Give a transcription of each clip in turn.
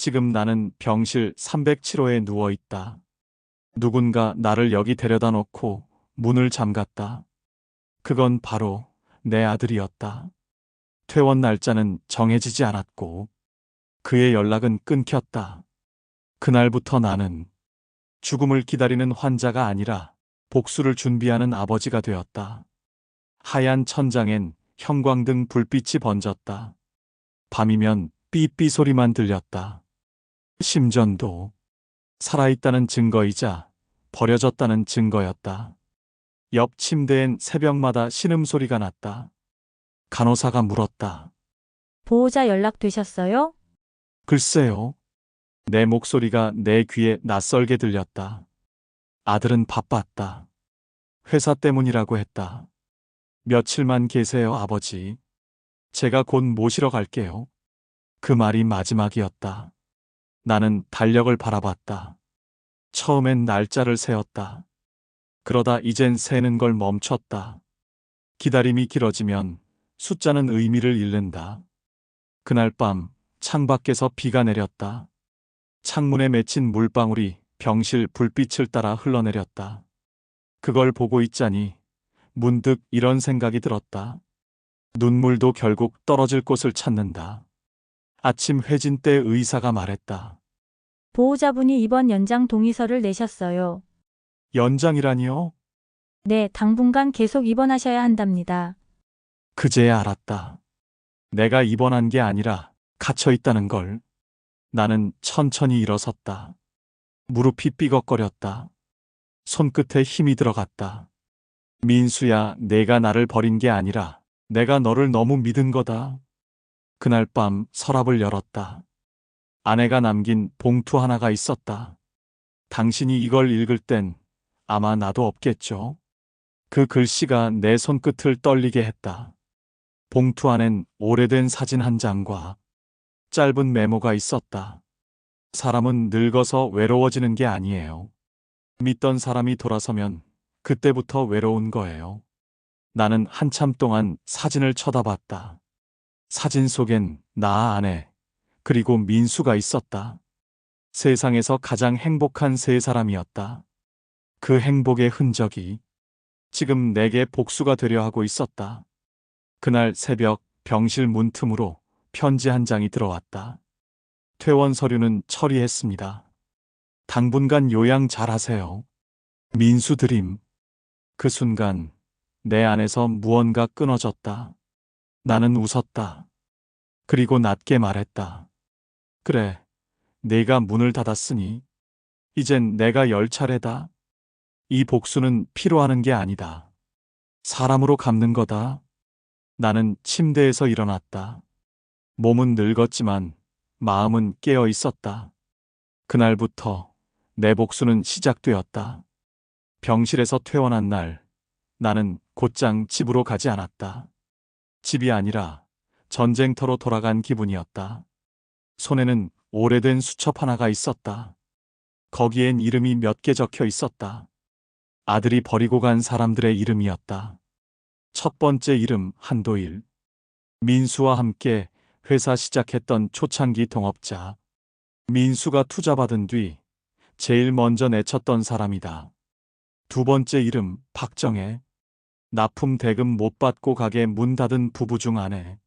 지금 나는 병실 307호에 누워 있다. 누군가 나를 여기 데려다 놓고 문을 잠갔다. 그건 바로 내 아들이었다. 퇴원 날짜는 정해지지 않았고 그의 연락은 끊겼다. 그날부터 나는 죽음을 기다리는 환자가 아니라 복수를 준비하는 아버지가 되었다. 하얀 천장엔 형광등 불빛이 번졌다. 밤이면 삐삐 소리만 들렸다. 심전도 살아있다는 증거이자 버려졌다는 증거였다. 옆 침대엔 새벽마다 신음소리가 났다. 간호사가 물었다. 보호자 연락되셨어요? 글쎄요. 내 목소리가 내 귀에 낯설게 들렸다. 아들은 바빴다. 회사 때문이라고 했다. 며칠만 계세요, 아버지. 제가 곧 모시러 갈게요. 그 말이 마지막이었다. 나는 달력을 바라봤다. 처음엔 날짜를 세었다. 그러다 이젠 세는 걸 멈췄다. 기다림이 길어지면 숫자는 의미를 잃는다. 그날 밤 창밖에서 비가 내렸다. 창문에 맺힌 물방울이 병실 불빛을 따라 흘러내렸다. 그걸 보고 있자니 문득 이런 생각이 들었다. 눈물도 결국 떨어질 곳을 찾는다. 아침 회진 때 의사가 말했다. 보호자분이 입원 연장 동의서를 내셨어요. 연장이라니요? 네, 당분간 계속 입원하셔야 한답니다. 그제야 알았다. 내가 입원한 게 아니라 갇혀 있다는 걸. 나는 천천히 일어섰다. 무릎이 삐걱거렸다. 손끝에 힘이 들어갔다. 민수야, 내가 나를 버린 게 아니라 내가 너를 너무 믿은 거다. 그날 밤 서랍을 열었다. 아내가 남긴 봉투 하나가 있었다. 당신이 이걸 읽을 땐 아마 나도 없겠죠. 그 글씨가 내 손끝을 떨리게 했다. 봉투 안엔 오래된 사진 한 장과 짧은 메모가 있었다. 사람은 늙어서 외로워지는 게 아니에요. 믿던 사람이 돌아서면 그때부터 외로운 거예요. 나는 한참 동안 사진을 쳐다봤다. 사진 속엔 나 아내, 그리고 민수가 있었다. 세상에서 가장 행복한 세 사람이었다. 그 행복의 흔적이 지금 내게 복수가 되려 하고 있었다. 그날 새벽 병실 문틈으로 편지 한 장이 들어왔다. 퇴원 서류는 처리했습니다. 당분간 요양 잘 하세요. 민수 드림. 그 순간 내 안에서 무언가 끊어졌다. 나는 웃었다. 그리고 낮게 말했다. 그래, 내가 문을 닫았으니 이젠 내가 열 차례다. 이 복수는 피로 하는 게 아니다. 사람으로 갚는 거다. 나는 침대에서 일어났다. 몸은 늙었지만 마음은 깨어 있었다. 그날부터 내 복수는 시작되었다. 병실에서 퇴원한 날, 나는 곧장 집으로 가지 않았다. 집이 아니라 전쟁터로 돌아간 기분이었다. 손에는 오래된 수첩 하나가 있었다. 거기엔 이름이 몇 개 적혀 있었다. 아들이 버리고 간 사람들의 이름이었다. 첫 번째 이름 한도일. 민수와 함께 회사 시작했던 초창기 동업자. 민수가 투자받은 뒤 제일 먼저 내쳤던 사람이다. 두 번째 이름 박정혜. 납품 대금 못 받고 가게 문 닫은 부부 중 아내.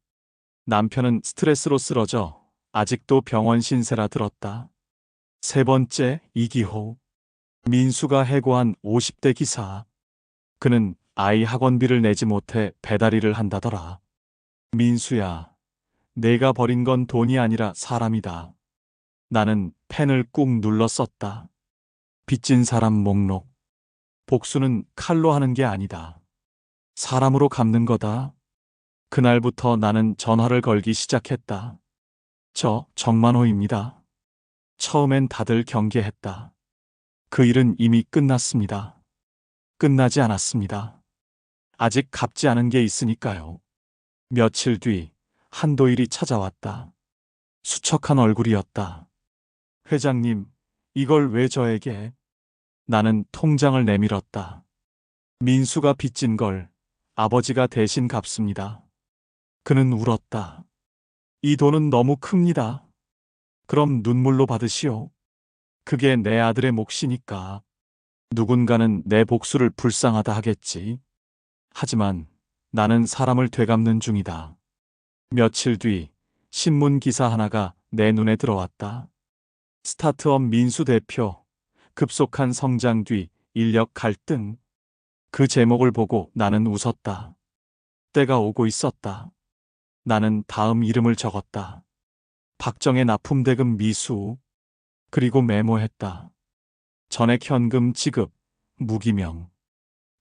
남편은 스트레스로 쓰러져 아직도 병원 신세라 들었다. 세 번째 이기호. 민수가 해고한 50대 기사. 그는 아이 학원비를 내지 못해 배달일을 한다더라. 민수야, 내가 버린 건 돈이 아니라 사람이다. 나는 펜을 꾹 눌러 썼다. 빚진 사람 목록. 복수는 칼로 하는 게 아니다. 사람으로 갚는 거다. 그날부터 나는 전화를 걸기 시작했다. 저 정만호입니다. 처음엔 다들 경계했다. 그 일은 이미 끝났습니다. 끝나지 않았습니다. 아직 갚지 않은 게 있으니까요. 며칠 뒤 한도일이 찾아왔다. 수척한 얼굴이었다. 회장님, 이걸 왜 저에게? 나는 통장을 내밀었다. 민수가 빚진 걸 아버지가 대신 갚습니다. 그는 울었다. 이 돈은 너무 큽니다. 그럼 눈물로 받으시오. 그게 내 아들의 몫이니까. 누군가는 내 복수를 불쌍하다 하겠지. 하지만 나는 사람을 되갚는 중이다. 며칠 뒤 신문 기사 하나가 내 눈에 들어왔다. 스타트업 민수 대표 급속한 성장 뒤 인력 갈등. 그 제목을 보고 나는 웃었다. 때가 오고 있었다. 나는 다음 이름을 적었다. 박정의 납품대금 미수. 그리고 메모했다. 전액 현금 지급, 무기명.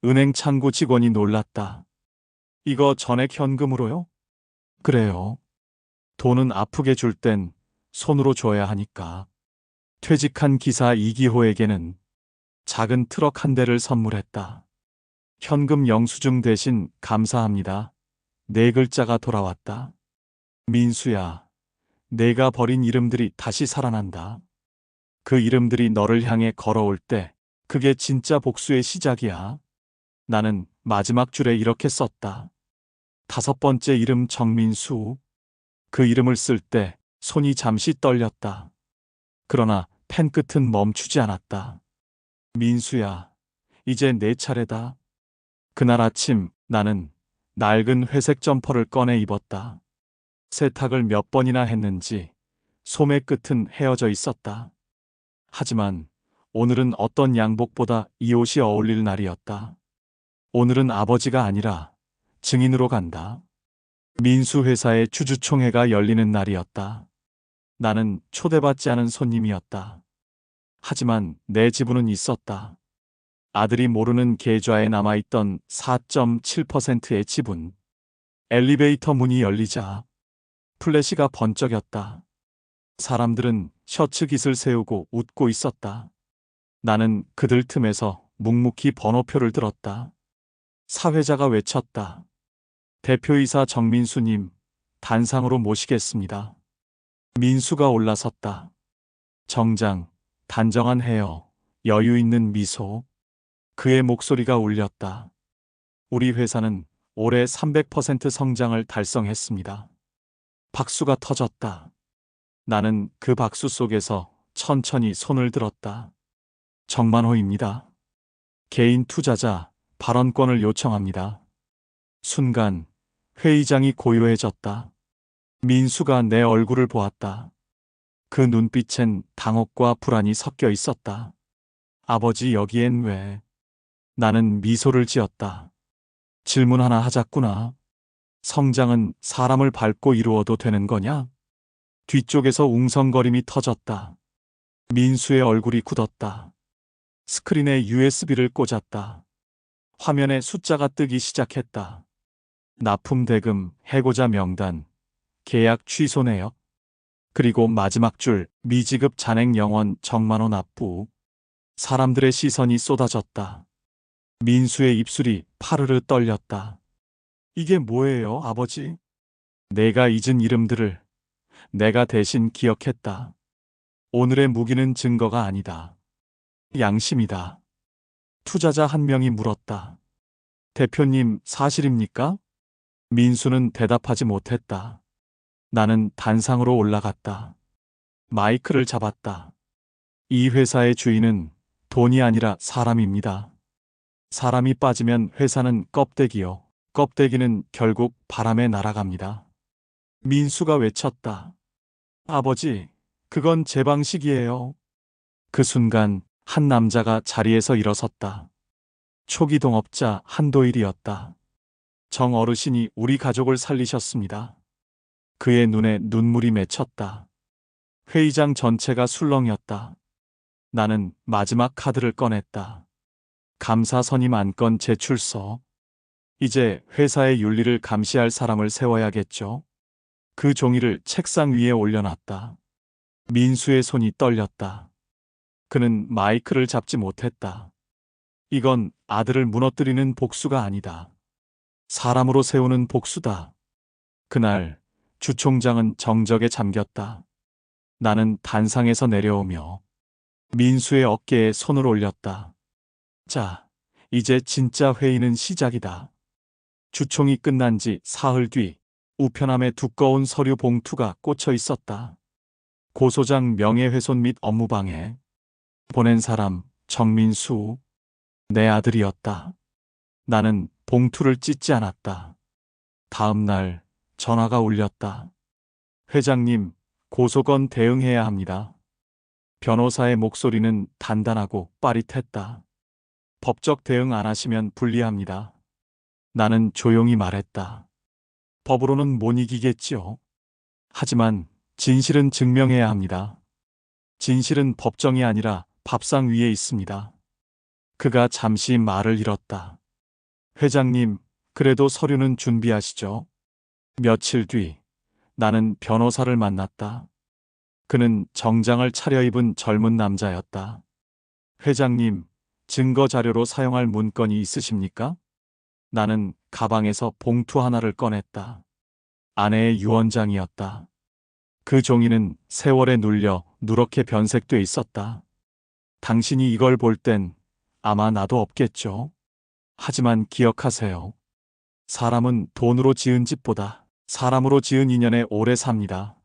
은행 창구 직원이 놀랐다. 이거 전액 현금으로요? 그래요. 돈은 아프게 줄 땐 손으로 줘야 하니까. 퇴직한 기사 이기호에게는 작은 트럭 한 대를 선물했다. 현금 영수증 대신 감사합니다. 네 글자가 돌아왔다. 민수야, 내가 버린 이름들이 다시 살아난다. 그 이름들이 너를 향해 걸어올 때, 그게 진짜 복수의 시작이야. 나는 마지막 줄에 이렇게 썼다. 다섯 번째 이름 정민수. 그 이름을 쓸 때 손이 잠시 떨렸다. 그러나 펜 끝은 멈추지 않았다. 민수야, 이제 내 차례다. 그날 아침 나는 낡은 회색 점퍼를 꺼내 입었다. 세탁을 몇 번이나 했는지 소매 끝은 헤어져 있었다. 하지만 오늘은 어떤 양복보다 이 옷이 어울릴 날이었다. 오늘은 아버지가 아니라 증인으로 간다. 민수 회사의 주주총회가 열리는 날이었다. 나는 초대받지 않은 손님이었다. 하지만 내 지분은 있었다. 아들이 모르는 계좌에 남아있던 4.7%의 지분. 엘리베이터 문이 열리자 플래시가 번쩍였다. 사람들은 셔츠 깃을 세우고 웃고 있었다. 나는 그들 틈에서 묵묵히 번호표를 들었다. 사회자가 외쳤다. 대표이사 정민수님, 단상으로 모시겠습니다. 민수가 올라섰다. 정장, 단정한 헤어, 여유 있는 미소. 그의 목소리가 울렸다. 우리 회사는 올해 300% 성장을 달성했습니다. 박수가 터졌다. 나는 그 박수 속에서 천천히 손을 들었다. 정만호입니다. 개인 투자자 발언권을 요청합니다. 순간 회의장이 고요해졌다. 민수가 내 얼굴을 보았다. 그 눈빛엔 당혹과 불안이 섞여 있었다. 아버지 여기엔 왜? 나는 미소를 지었다. 질문 하나 하자꾸나. 성장은 사람을 밟고 이루어도 되는 거냐? 뒤쪽에서 웅성거림이 터졌다. 민수의 얼굴이 굳었다. 스크린에 USB를 꽂았다. 화면에 숫자가 뜨기 시작했다. 납품 대금, 해고자 명단, 계약 취소 내역, 그리고 마지막 줄 미지급 잔액 영원 정만호 납부. 사람들의 시선이 쏟아졌다. 민수의 입술이 파르르 떨렸다. 이게 뭐예요, 아버지? 내가 잊은 이름들을 내가 대신 기억했다. 오늘의 무기는 증거가 아니다. 양심이다. 투자자 한 명이 물었다. 대표님, 사실입니까? 민수는 대답하지 못했다. 나는 단상으로 올라갔다. 마이크를 잡았다. 이 회사의 주인은 돈이 아니라 사람입니다. 사람이 빠지면 회사는 껍데기요. 껍데기는 결국 바람에 날아갑니다. 민수가 외쳤다. 아버지, 그건 제 방식이에요. 그 순간 한 남자가 자리에서 일어섰다. 초기 동업자 한도일이었다. 정 어르신이 우리 가족을 살리셨습니다. 그의 눈에 눈물이 맺혔다. 회의장 전체가 술렁였다. 나는 마지막 카드를 꺼냈다. 감사 선임 안건 제출서. 이제 회사의 윤리를 감시할 사람을 세워야겠죠. 그 종이를 책상 위에 올려놨다. 민수의 손이 떨렸다. 그는 마이크를 잡지 못했다. 이건 아들을 무너뜨리는 복수가 아니다. 사람으로 세우는 복수다. 그날 주 총장은 정적에 잠겼다. 나는 단상에서 내려오며 민수의 어깨에 손을 올렸다. 자, 이제 진짜 회의는 시작이다. 주총이 끝난 지 사흘 뒤 우편함에 두꺼운 서류 봉투가 꽂혀 있었다. 고소장 명예훼손 및 업무방해. 보낸 사람 정민수. 내 아들이었다. 나는 봉투를 찢지 않았다. 다음 날 전화가 울렸다. 회장님, 고소건 대응해야 합니다. 변호사의 목소리는 단단하고 빠릿했다. 법적 대응 안 하시면 불리합니다. 나는 조용히 말했다. 법으로는 못 이기겠지요. 하지만 진실은 증명해야 합니다. 진실은 법정이 아니라 밥상 위에 있습니다. 그가 잠시 말을 잃었다. 회장님, 그래도 서류는 준비하시죠. 며칠 뒤 나는 변호사를 만났다. 그는 정장을 차려입은 젊은 남자였다. 회장님, 증거 자료로 사용할 문건이 있으십니까? 나는 가방에서 봉투 하나를 꺼냈다. 아내의 유언장이었다. 그 종이는 세월에 눌려 누렇게 변색돼 있었다. 당신이 이걸 볼 땐 아마 나도 없겠죠. 하지만 기억하세요. 사람은 돈으로 지은 집보다 사람으로 지은 인연에 오래 삽니다.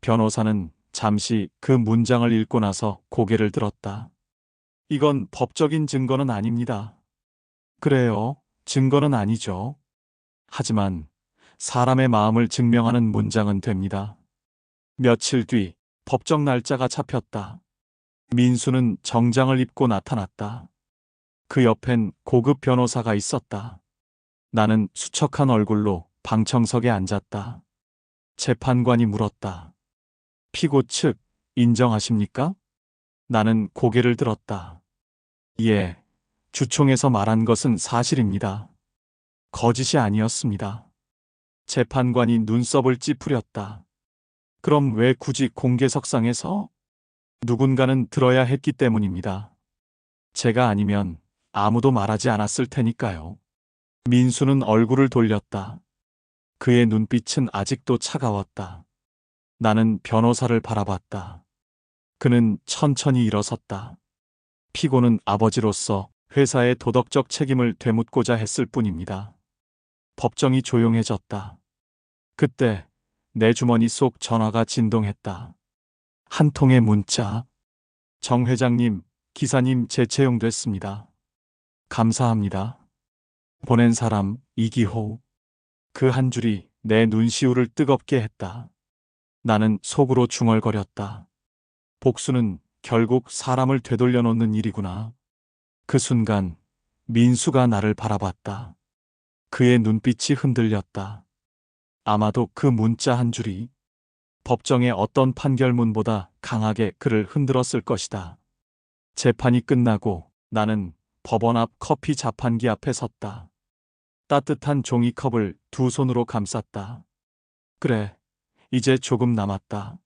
변호사는 잠시 그 문장을 읽고 나서 고개를 들었다. 이건 법적인 증거는 아닙니다. 그래요. 증거는 아니죠. 하지만 사람의 마음을 증명하는 문장은 됩니다. 며칠 뒤 법정 날짜가 잡혔다. 민수는 정장을 입고 나타났다. 그 옆엔 고급 변호사가 있었다. 나는 수척한 얼굴로 방청석에 앉았다. 재판관이 물었다. 피고 측 인정하십니까? 나는 고개를 들었다. 예, 주총에서 말한 것은 사실입니다. 거짓이 아니었습니다. 재판관이 눈썹을 찌푸렸다. 그럼 왜 굳이 공개석상에서? 누군가는 들어야 했기 때문입니다. 제가 아니면 아무도 말하지 않았을 테니까요. 민수는 얼굴을 돌렸다. 그의 눈빛은 아직도 차가웠다. 나는 변호사를 바라봤다. 그는 천천히 일어섰다. 피고는 아버지로서 회사의 도덕적 책임을 되묻고자 했을 뿐입니다. 법정이 조용해졌다. 그때 내 주머니 속 전화가 진동했다. 한 통의 문자. 정 회장님, 기사님 재채용됐습니다. 감사합니다. 보낸 사람 이기호. 그 한 줄이 내 눈시울을 뜨겁게 했다. 나는 속으로 중얼거렸다. 복수는 결국 사람을 되돌려 놓는 일이구나. 그 순간 민수가 나를 바라봤다. 그의 눈빛이 흔들렸다. 아마도 그 문자 한 줄이 법정의 어떤 판결문보다 강하게 그를 흔들었을 것이다. 재판이 끝나고 나는 법원 앞 커피 자판기 앞에 섰다. 따뜻한 종이컵을 두 손으로 감쌌다. 그래, 이제 조금 남았다.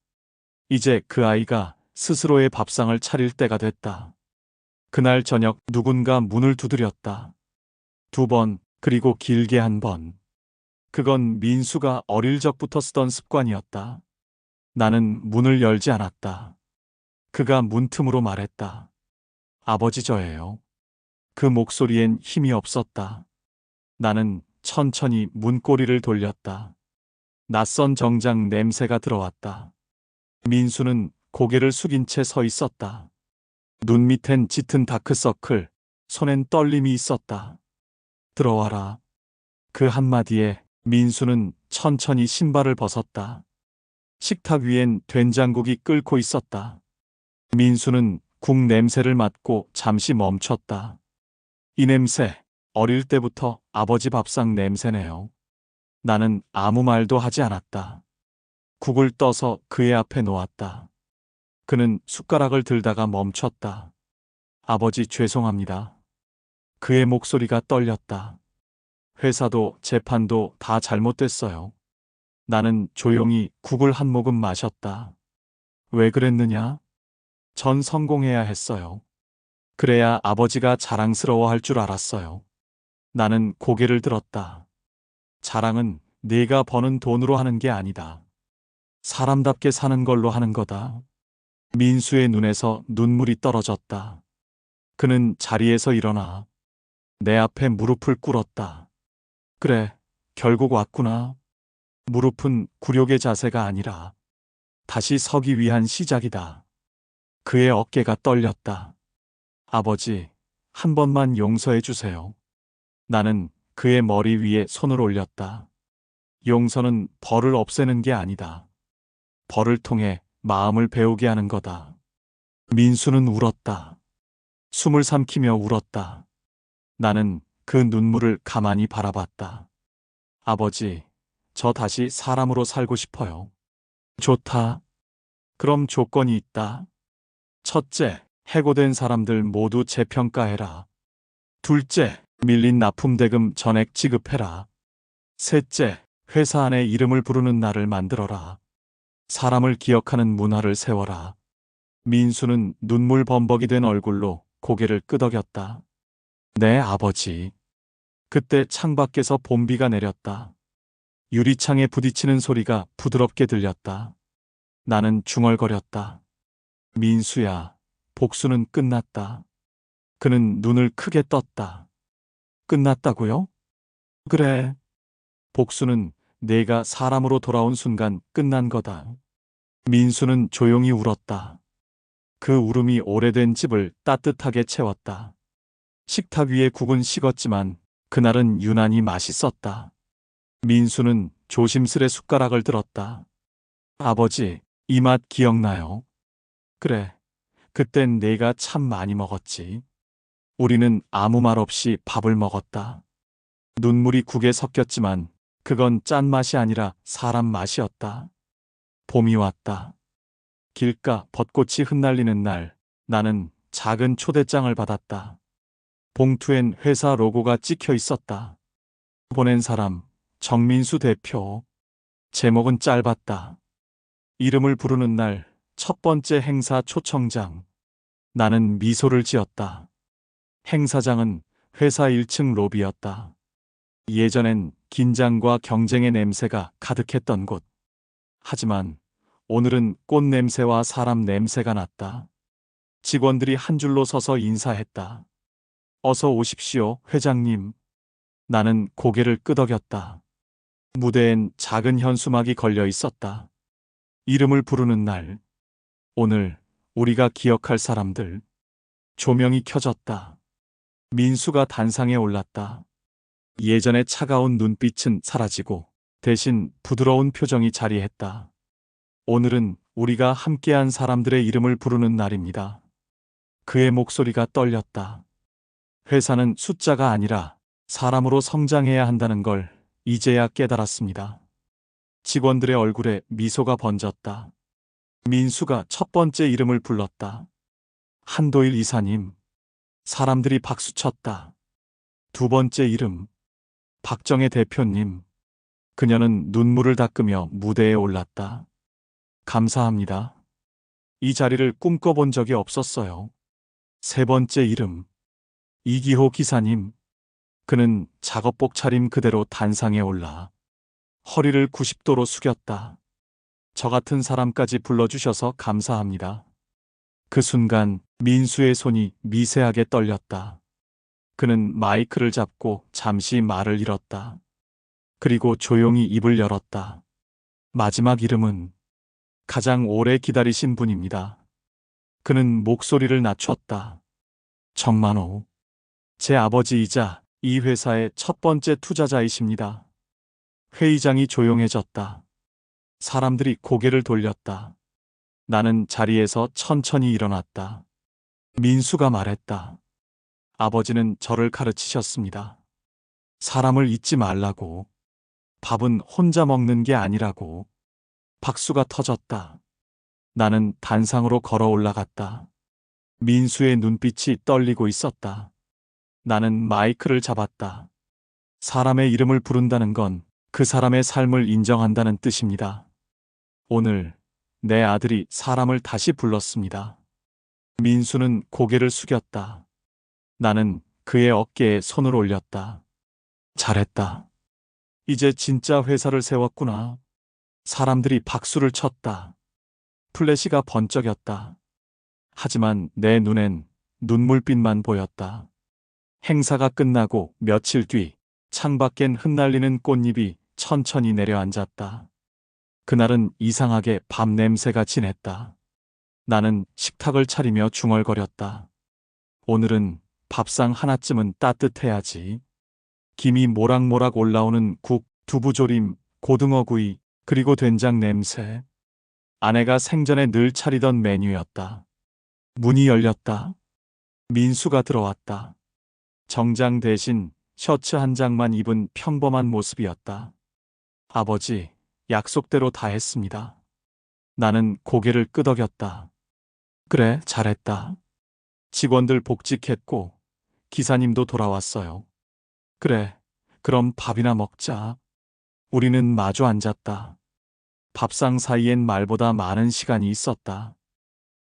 이제 그 아이가 스스로의 밥상을 차릴 때가 됐다. 그날 저녁 누군가 문을 두드렸다. 두 번, 그리고 길게 한 번. 그건 민수가 어릴 적부터 쓰던 습관이었다. 나는 문을 열지 않았다. 그가 문틈으로 말했다. 아버지 저예요. 그 목소리엔 힘이 없었다. 나는 천천히 문고리를 돌렸다. 낯선 정장 냄새가 들어왔다. 민수는 고개를 숙인 채 서 있었다. 눈 밑엔 짙은 다크서클, 손엔 떨림이 있었다. 들어와라. 그 한마디에 민수는 천천히 신발을 벗었다. 식탁 위엔 된장국이 끓고 있었다. 민수는 국 냄새를 맡고 잠시 멈췄다. 이 냄새, 어릴 때부터 아버지 밥상 냄새네요. 나는 아무 말도 하지 않았다. 국을 떠서 그의 앞에 놓았다. 그는 숟가락을 들다가 멈췄다. 아버지 죄송합니다. 그의 목소리가 떨렸다. 회사도 재판도 다 잘못됐어요. 나는 조용히 국을 한 모금 마셨다. 왜 그랬느냐? 전 성공해야 했어요. 그래야 아버지가 자랑스러워 할 줄 알았어요. 나는 고개를 들었다. 자랑은 네가 버는 돈으로 하는 게 아니다. 사람답게 사는 걸로 하는 거다. 민수의 눈에서 눈물이 떨어졌다. 그는 자리에서 일어나 내 앞에 무릎을 꿇었다. 그래, 결국 왔구나. 무릎은 굴욕의 자세가 아니라 다시 서기 위한 시작이다. 그의 어깨가 떨렸다. 아버지, 한 번만 용서해 주세요. 나는 그의 머리 위에 손을 올렸다. 용서는 벌을 없애는 게 아니다. 벌을 통해 마음을 배우게 하는 거다. 민수는 울었다. 숨을 삼키며 울었다. 나는 그 눈물을 가만히 바라봤다. 아버지, 저 다시 사람으로 살고 싶어요. 좋다. 그럼 조건이 있다. 첫째, 해고된 사람들 모두 재평가해라. 둘째, 밀린 납품대금 전액 지급해라. 셋째, 회사 안에 이름을 부르는 날을 만들어라. 사람을 기억하는 문화를 세워라. 민수는 눈물 범벅이 된 얼굴로 고개를 끄덕였다. 네, 아버지. 그때 창밖에서 봄비가 내렸다. 유리창에 부딪히는 소리가 부드럽게 들렸다. 나는 중얼거렸다. 민수야, 복수는 끝났다. 그는 눈을 크게 떴다. 끝났다고요? 그래. 복수는 내가 사람으로 돌아온 순간 끝난 거다. 민수는 조용히 울었다. 그 울음이 오래된 집을 따뜻하게 채웠다. 식탁 위에 국은 식었지만 그날은 유난히 맛있었다. 민수는 조심스레 숟가락을 들었다. 아버지, 이 맛 기억나요? 그래. 그땐 내가 참 많이 먹었지. 우리는 아무 말 없이 밥을 먹었다. 눈물이 국에 섞였지만 그건 짠맛이 아니라 사람 맛이었다. 봄이 왔다. 길가 벚꽃이 흩날리는 날 나는 작은 초대장을 받았다. 봉투엔 회사 로고가 찍혀 있었다. 보낸 사람 정민수 대표. 제목은 짧았다. 이름을 부르는 날 첫 번째 행사 초청장. 나는 미소를 지었다. 행사장은 회사 1층 로비였다. 예전엔 긴장과 경쟁의 냄새가 가득했던 곳. 하지만 오늘은 꽃 냄새와 사람 냄새가 났다. 직원들이 한 줄로 서서 인사했다. 어서 오십시오, 회장님. 나는 고개를 끄덕였다. 무대엔 작은 현수막이 걸려 있었다. 이름을 부르는 날. 오늘 우리가 기억할 사람들. 조명이 켜졌다. 민수가 단상에 올랐다. 예전의 차가운 눈빛은 사라지고 대신 부드러운 표정이 자리했다. 오늘은 우리가 함께한 사람들의 이름을 부르는 날입니다. 그의 목소리가 떨렸다. 회사는 숫자가 아니라 사람으로 성장해야 한다는 걸 이제야 깨달았습니다. 직원들의 얼굴에 미소가 번졌다. 민수가 첫 번째 이름을 불렀다. 한도일 이사님. 사람들이 박수쳤다. 두 번째 이름. 박정혜 대표님. 그녀는 눈물을 닦으며 무대에 올랐다. 감사합니다. 이 자리를 꿈꿔본 적이 없었어요. 세 번째 이름. 이기호 기사님. 그는 작업복 차림 그대로 단상에 올라 허리를 90도로 숙였다. 저 같은 사람까지 불러주셔서 감사합니다. 그 순간 민수의 손이 미세하게 떨렸다. 그는 마이크를 잡고 잠시 말을 잃었다. 그리고 조용히 입을 열었다. 마지막 이름은 가장 오래 기다리신 분입니다. 그는 목소리를 낮췄다. 정만호. 제 아버지이자 이 회사의 첫 번째 투자자이십니다. 회의장이 조용해졌다. 사람들이 고개를 돌렸다. 나는 자리에서 천천히 일어났다. 민수가 말했다. 아버지는 저를 가르치셨습니다. 사람을 잊지 말라고. 밥은 혼자 먹는 게 아니라고. 박수가 터졌다. 나는 단상으로 걸어 올라갔다. 민수의 눈빛이 떨리고 있었다. 나는 마이크를 잡았다. 사람의 이름을 부른다는 건 그 사람의 삶을 인정한다는 뜻입니다. 오늘 내 아들이 사람을 다시 불렀습니다. 민수는 고개를 숙였다. 나는 그의 어깨에 손을 올렸다. 잘했다. 이제 진짜 회사를 세웠구나. 사람들이 박수를 쳤다. 플래시가 번쩍였다. 하지만 내 눈엔 눈물빛만 보였다. 행사가 끝나고 며칠 뒤 창밖엔 흩날리는 꽃잎이 천천히 내려앉았다. 그날은 이상하게 밥 냄새가 진했다. 나는 식탁을 차리며 중얼거렸다. 오늘은 밥상 하나쯤은 따뜻해야지. 김이 모락모락 올라오는 국, 두부조림, 고등어구이, 그리고 된장 냄새. 아내가 생전에 늘 차리던 메뉴였다. 문이 열렸다. 민수가 들어왔다. 정장 대신 셔츠 한 장만 입은 평범한 모습이었다. 아버지, 약속대로 다 했습니다. 나는 고개를 끄덕였다. 그래, 잘했다. 직원들 복직했고, 기사님도 돌아왔어요. 그래, 그럼 밥이나 먹자. 우리는 마주 앉았다. 밥상 사이엔 말보다 많은 시간이 있었다.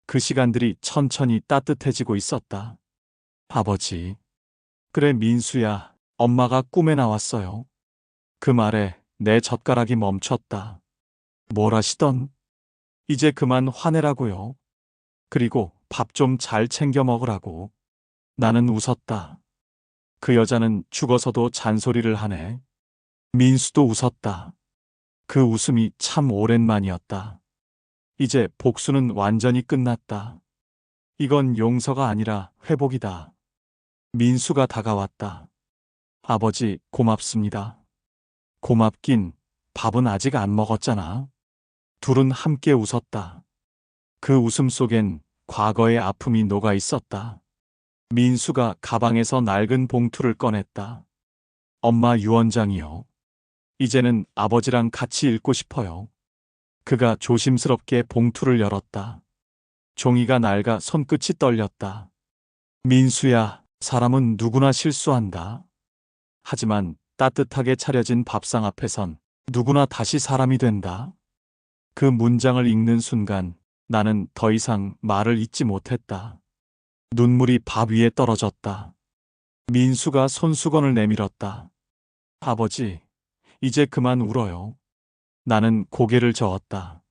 그 시간들이 천천히 따뜻해지고 있었다. 아버지. 그래, 민수야. 엄마가 꿈에 나왔어요. 그 말에 내 젓가락이 멈췄다. 뭘 하시던? 이제 그만 화내라고요. 그리고 밥 좀 잘 챙겨 먹으라고. 나는 웃었다. 그 여자는 죽어서도 잔소리를 하네. 민수도 웃었다. 그 웃음이 참 오랜만이었다. 이제 복수는 완전히 끝났다. 이건 용서가 아니라 회복이다. 민수가 다가왔다. 아버지, 고맙습니다. 고맙긴 밥은 아직 안 먹었잖아. 둘은 함께 웃었다. 그 웃음 속엔 과거의 아픔이 녹아 있었다. 민수가 가방에서 낡은 봉투를 꺼냈다. 엄마 유언장이요. 이제는 아버지랑 같이 읽고 싶어요. 그가 조심스럽게 봉투를 열었다. 종이가 낡아 손끝이 떨렸다. 민수야, 사람은 누구나 실수한다. 하지만 따뜻하게 차려진 밥상 앞에선 누구나 다시 사람이 된다. 그 문장을 읽는 순간 나는 더 이상 말을 잇지 못했다. 눈물이 밥 위에 떨어졌다. 민수가 손수건을 내밀었다. 아버지, 이제 그만 울어요. 나는 고개를 저었다.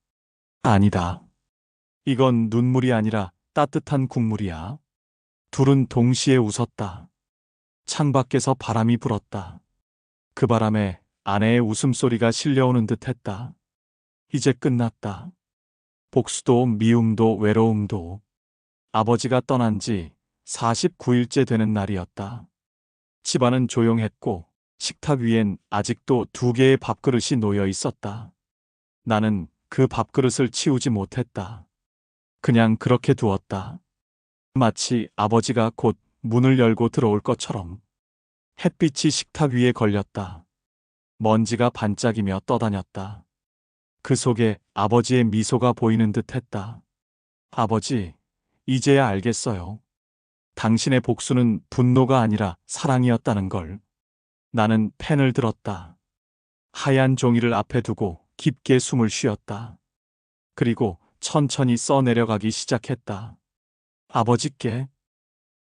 아니다. 이건 눈물이 아니라 따뜻한 국물이야. 둘은 동시에 웃었다. 창밖에서 바람이 불었다. 그 바람에 아내의 웃음소리가 실려오는 듯 했다. 이제 끝났다. 복수도 미움도 외로움도 아버지가 떠난 지 49일째 되는 날이었다. 집안은 조용했고 식탁 위엔 아직도 두 개의 밥그릇이 놓여 있었다. 나는 그 밥그릇을 치우지 못했다. 그냥 그렇게 두었다. 마치 아버지가 곧 문을 열고 들어올 것처럼 햇빛이 식탁 위에 걸렸다. 먼지가 반짝이며 떠다녔다. 그 속에 아버지의 미소가 보이는 듯 했다. 아버지, 이제야 알겠어요. 당신의 복수는 분노가 아니라 사랑이었다는 걸. 나는 펜을 들었다. 하얀 종이를 앞에 두고 깊게 숨을 쉬었다. 그리고 천천히 써내려가기 시작했다. 아버지께.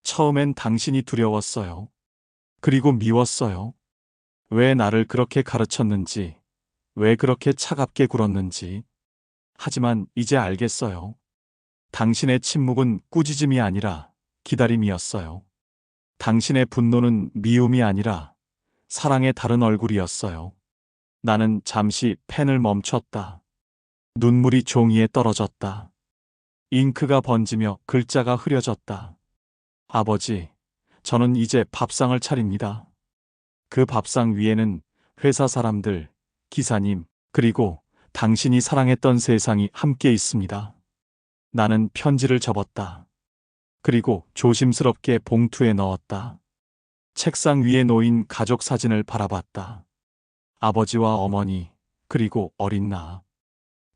처음엔 당신이 두려웠어요. 그리고 미웠어요. 왜 나를 그렇게 가르쳤는지, 왜 그렇게 차갑게 굴었는지. 하지만 이제 알겠어요. 당신의 침묵은 꾸짖음이 아니라 기다림이었어요. 당신의 분노는 미움이 아니라 사랑의 다른 얼굴이었어요. 나는 잠시 펜을 멈췄다. 눈물이 종이에 떨어졌다. 잉크가 번지며 글자가 흐려졌다. 아버지, 저는 이제 밥상을 차립니다. 그 밥상 위에는 회사 사람들, 기사님, 그리고 당신이 사랑했던 세상이 함께 있습니다. 나는 편지를 접었다. 그리고 조심스럽게 봉투에 넣었다. 책상 위에 놓인 가족 사진을 바라봤다. 아버지와 어머니, 그리고 어린 나.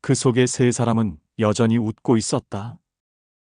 그 속에 세 사람은 여전히 웃고 있었다.